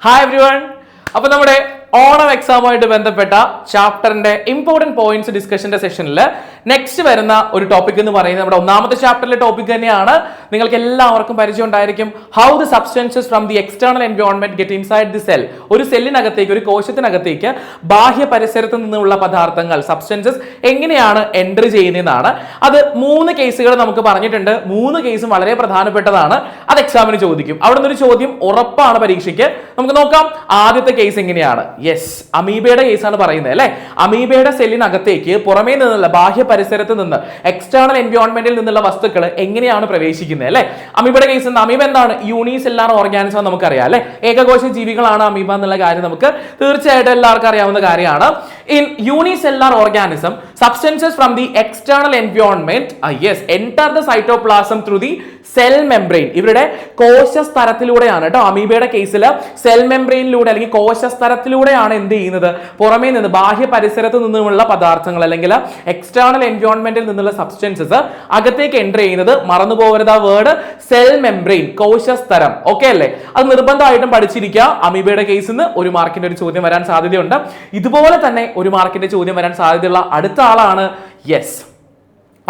Hi every one അപ്പൊ നമ്മുടെ ഓണം എക്സാമുമായിട്ട് ബന്ധപ്പെട്ട ചാപ്റ്ററിന്റെ ഇമ്പോർട്ടന്റ് പോയിന്റ്സ് ഡിസ്കഷന്റെ സെഷനിൽ നെക്സ്റ്റ് വരുന്ന ഒരു ടോപ്പിക് എന്ന് പറയുന്നത് നമ്മുടെ ഒന്നാമത്തെ ചാപ്റ്ററിലെ ടോപ്പിക് തന്നെയാണ്. നിങ്ങൾക്ക് എല്ലാവർക്കും പരിചയം ഉണ്ടായിരിക്കും how the substances from the external environment get inside the cell ഒരു സെല്ലിനകത്തേക്ക് ഒരു കോശത്തിനകത്തേക്ക് ബാഹ്യ പരിസരത്ത് നിന്നുള്ള പദാർത്ഥങ്ങൾ സബ്സ്റ്റൻസസ് എങ്ങനെയാണ് എൻട്രി ചെയ്യുന്നതെന്നാണ്. അത് മൂന്ന് കേസുകൾ നമുക്ക് പറഞ്ഞിട്ടുണ്ട്. മൂന്ന് കേസും വളരെ പ്രധാനപ്പെട്ടതാണ്. അത് എക്സാമിന് ചോദിക്കും. അവിടെ നിന്നൊരു ചോദ്യം ഉറപ്പാണ് പരീക്ഷയ്ക്ക്. നമുക്ക് നോക്കാം. ആദ്യത്തെ കേസ് എങ്ങനെയാണ്? യെസ് അമീബയുടെ കേസാണ് പറയുന്നത് അല്ലെ? അമീബയുടെ സെല്ലിനകത്തേക്ക് പുറമേ നിന്നുള്ള ബാഹ്യ പരിസരത്ത് നിന്ന് എക്സ്റ്റേണൽ എൻവയോൺമെന്റിൽ നിന്നുള്ള വസ്തുക്കൾ എങ്ങനെയാണ് പ്രവേശിക്കുന്നത് അല്ലെ? അമീബയുടെ കേസ് അമീബ എന്താണ്? യൂണിസെല്ലാർ ഓർഗാനിസം നമുക്കറിയാം അല്ലെ? ഏകകോശ ജീവികളാണ് അമീബ എന്നുള്ള കാര്യം നമുക്ക് തീർച്ചയായിട്ടും എല്ലാവർക്കും അറിയാവുന്ന കാര്യമാണ്. In unicellular organism substances from the external environment yes enter the cytoplasm through the cell membrane ഇവരുടെ കോശസ്തരത്തിലൂടെയാണ് കേട്ടോ അമീബയുടെ കേസിൽ സെൽ മെംബ്രെയിനിലൂടെ അല്ലെങ്കിൽ കോശസ്തരത്തിലൂടെയാണ് എന്ത് ചെയ്യുന്നത്? പുറമേ നിന്ന് ബാഹ്യ പരിസരത്ത് നിന്നുമുള്ള പദാർത്ഥങ്ങൾ അല്ലെങ്കിൽ എക്സ്റ്റേണൽ എൻവയോൺമെന്റിൽ നിന്നുള്ള സബ്സ്റ്റൻസസ് അകത്തേക്ക് എന്റർ ചെയ്യുന്നത് മറന്നു പോകരുത് ആ വേർഡ് സെൽ മെംബ്രെയിൻ കോശസ്തരം. ഓക്കെ അല്ലേ? അത് നിർബന്ധമായിട്ടും പഠിച്ചിരിക്കുക. അമീബയുടെ കേസിൽ നിന്ന് ഒരു മാർക്കിന്റെ ഒരു ചോദ്യം വരാൻ സാധ്യതയുണ്ട്. ഇതുപോലെ തന്നെ ഒരു മാർക്കിന്റെ ചോദ്യം വരാൻ സാധ്യതയുള്ള അടുത്ത ആളാണ് യെസ്.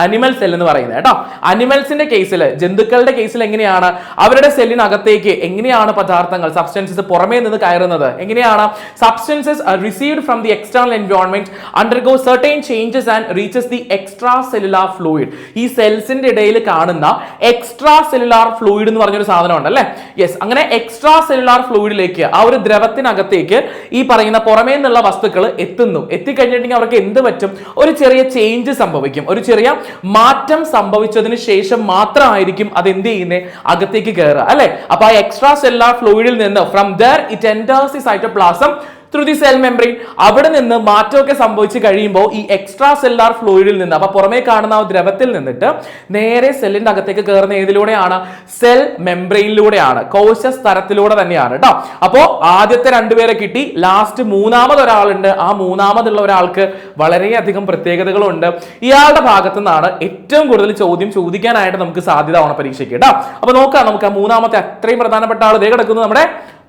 അനിമൽ സെൽ എന്ന് പറയുന്നത് കേട്ടോ. അനിമൽസിന്റെ കേസിൽ ജന്തുക്കളുടെ കേസിൽ എങ്ങനെയാണ്? അവരുടെ സെല്ലിനകത്തേക്ക് എങ്ങനെയാണ് പദാർത്ഥങ്ങൾ സബ്സ്റ്റൻസസ് പുറമേ നിന്ന് കയറുന്നത്? എങ്ങനെയാണ്? Substances received from the external environment undergo certain changes and reaches the extracellular fluid ഈ സെൽസിന്റെ ഇടയിൽ കാണുന്ന എക്സ്ട്രാ സെല്ലുലാർ ഫ്ലൂയിഡ് എന്ന് പറഞ്ഞൊരു സാധനം ഉണ്ട് അല്ലേ? യെസ് അങ്ങനെ എക്സ്ട്രാ സെല്ലുലാർ ഫ്ലൂയിഡിലേക്ക് ആ ഒരു ദ്രവത്തിനകത്തേക്ക് ഈ പറയുന്ന പുറമേ നിന്നുള്ള വസ്തുക്കൾ എത്തുന്നു. എത്തിക്കഴിഞ്ഞിട്ടുണ്ടെങ്കിൽ അവർക്ക് എന്ത് പറ്റും? ഒരു ചെറിയ ചേഞ്ച് സംഭവിക്കും. ഒരു ചെറിയ മാറ്റം സംഭവിച്ചതിന് ശേഷം മാത്രമായിരിക്കും അത് എന്ത് ചെയ്യുന്നത് അകത്തേക്ക് കയറുക അല്ലെ? അപ്പൊ ആ എക്സ്ട്രാ സെല്ലാർ ഫ്ലൂയിഡിൽ നിന്ന് ഫ്രം ദർ ഇറ്റ് എന്റേഴ്സ് ഈ cytoplasm through the cell membrane അവിടെ നിന്ന് മാറ്റമൊക്കെ സംഭവിച്ച് കഴിയുമ്പോൾ ഈ എക്സ്ട്രാ സെല്ലാർ ഫ്ലൂയിഡിൽ നിന്ന് അപ്പൊ പുറമേ കാണുന്ന ആ ദ്രവത്തിൽ നിന്നിട്ട് നേരെ സെല്ലിന്റെ അകത്തേക്ക് കയറുന്ന ഏതിലൂടെയാണ്? സെൽ മെംബ്രെയിനിലൂടെയാണ് കോശ സ്ഥലത്തിലൂടെ തന്നെയാണ് കേട്ടോ അപ്പോ ആദ്യത്തെ രണ്ടുപേരെ കിട്ടി. ലാസ്റ്റ് മൂന്നാമത് ഒരാളുണ്ട്. ആ മൂന്നാമതുള്ള ഒരാൾക്ക് വളരെയധികം പ്രത്യേകതകളുണ്ട്. ഇയാളുടെ ഭാഗത്തു നിന്നാണ് ഏറ്റവും കൂടുതൽ ചോദ്യം ചോദിക്കാനായിട്ട് നമുക്ക് സാധ്യത ഓണ പരീക്ഷയ്ക്ക് കേട്ടോ അപ്പൊ നോക്കാം നമുക്ക് ആ മൂന്നാമത്തെ അത്രയും പ്രധാനപ്പെട്ട ആൾ ഇതേ കിടക്കുന്നത് നമ്മുടെ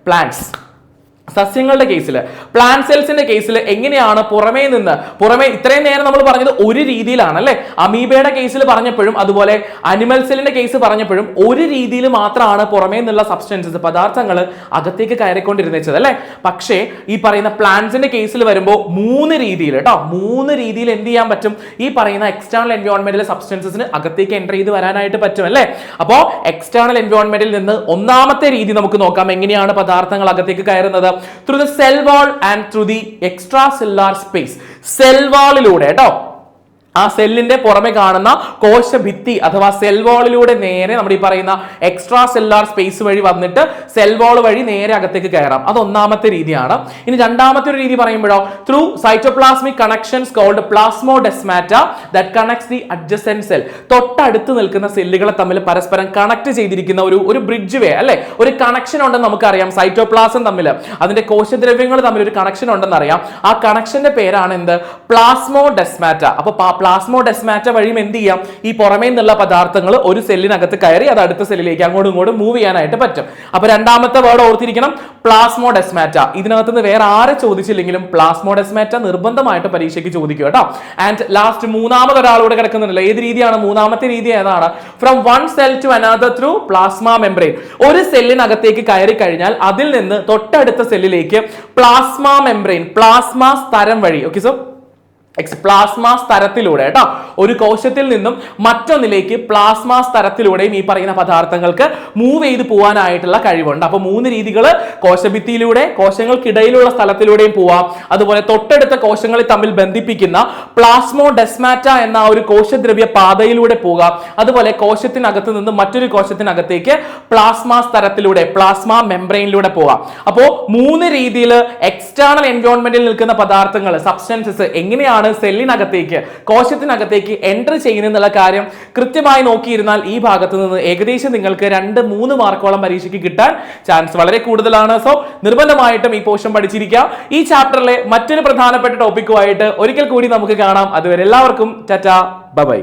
പ്ലാന്റ്സ് സസ്യങ്ങളുടെ കേസിൽ പ്ലാന്റ് സെൽസിന്റെ കേസിൽ എങ്ങനെയാണ് പുറമേ നിന്ന് പുറമേ ഇത്രയും നേരം നമ്മൾ പറഞ്ഞത് ഒരു രീതിയിലാണ് അല്ലെ? അമീബയുടെ കേസിൽ പറഞ്ഞപ്പോഴും അതുപോലെ അനിമൽ സെല്ലിന്റെ കേസ് പറഞ്ഞപ്പോഴും ഒരു രീതിയിൽ മാത്രമാണ് പുറമേ നിന്നുള്ള സബ്സ്റ്റൻസസ് പദാർത്ഥങ്ങൾ അകത്തേക്ക് കയറിക്കൊണ്ടിരുന്നത് അല്ലെ? പക്ഷേ ഈ പറയുന്ന പ്ലാന്റ്സിന്റെ കേസിൽ വരുമ്പോൾ മൂന്ന് രീതിയിൽ കേട്ടോ മൂന്ന് രീതിയിൽ എന്ത് ചെയ്യാൻ പറ്റും? ഈ പറയുന്ന എക്സ്റ്റേണൽ എൻവയോൺമെന്റിലെ സബ്സ്റ്റൻസസിന് അകത്തേക്ക് എന്റർ ചെയ്ത് വരാനായിട്ട് പറ്റും അല്ലേ? അപ്പോൾ എക്സ്റ്റേണൽ എൻവയോൺമെന്റിൽ നിന്ന് ഒന്നാമത്തെ രീതി നമുക്ക് നോക്കാം എങ്ങനെയാണ് പദാർത്ഥങ്ങൾ അകത്തേക്ക് കയറുന്നത്? Through the cell wall and through the extracellular space cell വാളിലൂടെ കേട്ടോ ആ സെല്ലിന്റെ പുറമെ കാണുന്ന കോശഭിത്തി അഥവാ സെൽ വാളിലൂടെ നേരെ നമ്മൾ ഈ പറയുന്ന എക്സ്ട്രാ സെല്ലാർ സ്പേസ് വഴി വന്നിട്ട് സെൽ വാൾ വഴി നേരെ അകത്തേക്ക് കയറാം. അത് ഒന്നാമത്തെ രീതിയാണ്. ഇനി രണ്ടാമത്തെ ഒരു രീതി പറയുമ്പോഴോ through cytoplasmic connections called plasmodesmata that connects the adjacent cell തൊട്ടടുത്ത് നിൽക്കുന്ന സെല്ലുകളെ തമ്മിൽ പരസ്പരം കണക്ട് ചെയ്തിരിക്കുന്ന ഒരു ഒരു ബ്രിഡ്ജ് വേ അല്ലെ? ഒരു കണക്ഷൻ ഉണ്ടെന്ന് നമുക്കറിയാം സൈറ്റോപ്ലാസം തമ്മിൽ. അതിന്റെ കോശദ്രവ്യങ്ങൾ തമ്മിൽ ഒരു കണക്ഷൻ ഉണ്ടെന്ന് അറിയാം ആ കണക്ഷന്റെ പേരാണ് എന്ത്? പ്ലാസ്മോ ഡെസ്മാറ്റ അപ്പൊ പ്ലാസ്മോഡെസ്മാറ്റ വഴിയും എന്ത് ചെയ്യാം? ഈ പുറമേ നിന്നുള്ള പദാർത്ഥങ്ങൾ ഒരു സെല്ലിനകത്ത് കയറി അത് അടുത്ത സെല്ലിലേക്ക് അങ്ങോട്ടും ഇങ്ങോട്ടും മൂവ് ചെയ്യാനായിട്ട് പറ്റും. അപ്പൊ രണ്ടാമത്തെ വേർഡ് ഓർത്തിരിക്കണം പ്ലാസ്മോ ഡെസ്മാറ്റ ഇതിനകത്ത് നിന്ന് വേറെ ആരെ ചോദിച്ചില്ലെങ്കിലും പ്ലാസ്മോ ഡെസ്മാറ്റ നിർബന്ധമായിട്ട് പരീക്ഷയ്ക്ക് ചോദിക്കും കേട്ടോ. ആൻഡ് ലാസ്റ്റ് മൂന്നാമത് ഒരാളോട് കിടക്കുന്നുണ്ടല്ലോ. ഏത് രീതിയാണ്? മൂന്നാമത്തെ രീതി ഏതാണ്? From one cell to another through plasma membrane ഒരു സെല്ലിനകത്തേക്ക് കയറി കഴിഞ്ഞാൽ അതിൽ നിന്ന് തൊട്ടടുത്ത സെല്ലിലേക്ക് പ്ലാസ്മ മെംബ്രെയിൻ പ്ലാസ്മ സ്തരം വഴി. ഓക്കെ സോ എക്സ് പ്ലാസ്മ സ്തരത്തിലൂടെ കേട്ടോ? ഒരു കോശത്തിൽ നിന്നും മറ്റൊന്നിലേക്ക് പ്ലാസ്മ സ്തരത്തിലൂടെയും ഈ പറയുന്ന പദാർത്ഥങ്ങൾക്ക് മൂവ് ചെയ്ത് പോകാനായിട്ടുള്ള കഴിവുണ്ട്. അപ്പോൾ മൂന്ന് രീതികൾ കോശഭിത്തിയിലൂടെ കോശങ്ങൾക്കിടയിലുള്ള സ്ഥലത്തിലൂടെയും പോവാം. അതുപോലെ തൊട്ടടുത്ത കോശങ്ങളെ തമ്മിൽ ബന്ധിപ്പിക്കുന്ന പ്ലാസ്മോ ഡെസ്മാറ്റ എന്ന ഒരു കോശദ്രവ്യ പാതയിലൂടെ പോകാം. അതുപോലെ കോശത്തിനകത്ത് നിന്ന് മറ്റൊരു കോശത്തിനകത്തേക്ക് പ്ലാസ്മ സ്ഥലത്തിലൂടെ പ്ലാസ്മ മെംബ്രെയിനിലൂടെ പോവാം അപ്പോൾ മൂന്ന് രീതിയിൽ എക്സ്റ്റേണൽ എൻവയോൺമെന്റിൽ നിൽക്കുന്ന പദാർത്ഥങ്ങൾ സബ്സ്റ്റൻസസ് എങ്ങനെയാണ് സെല്ലിനകത്തേക്ക് കോശത്തിനകത്തേക്ക് എൻട്രി ചെയ്യുന്നുള്ള കാര്യം കൃത്യമായി നോക്കിയിരുന്നാൽ ഈ ഭാഗത്ത് നിന്ന് ഏകദേശം നിങ്ങൾക്ക് രണ്ട് മൂന്ന് മാർക്കോളം പരീക്ഷയ്ക്ക് കിട്ടാൻ ചാൻസ് വളരെ കൂടുതലാണ്. സോ നിർബന്ധമായിട്ടും ഈ പോഷൻ പഠിച്ചിരിക്കുക ഈ ചാപ്റ്ററിലെ മറ്റൊരു പ്രധാനപ്പെട്ട ടോപ്പിക്കുമായിട്ട് ഒരിക്കൽ കൂടി നമുക്ക് കാണാം. അതുവരെ എല്ലാവർക്കും ടാറ്റ ബൈ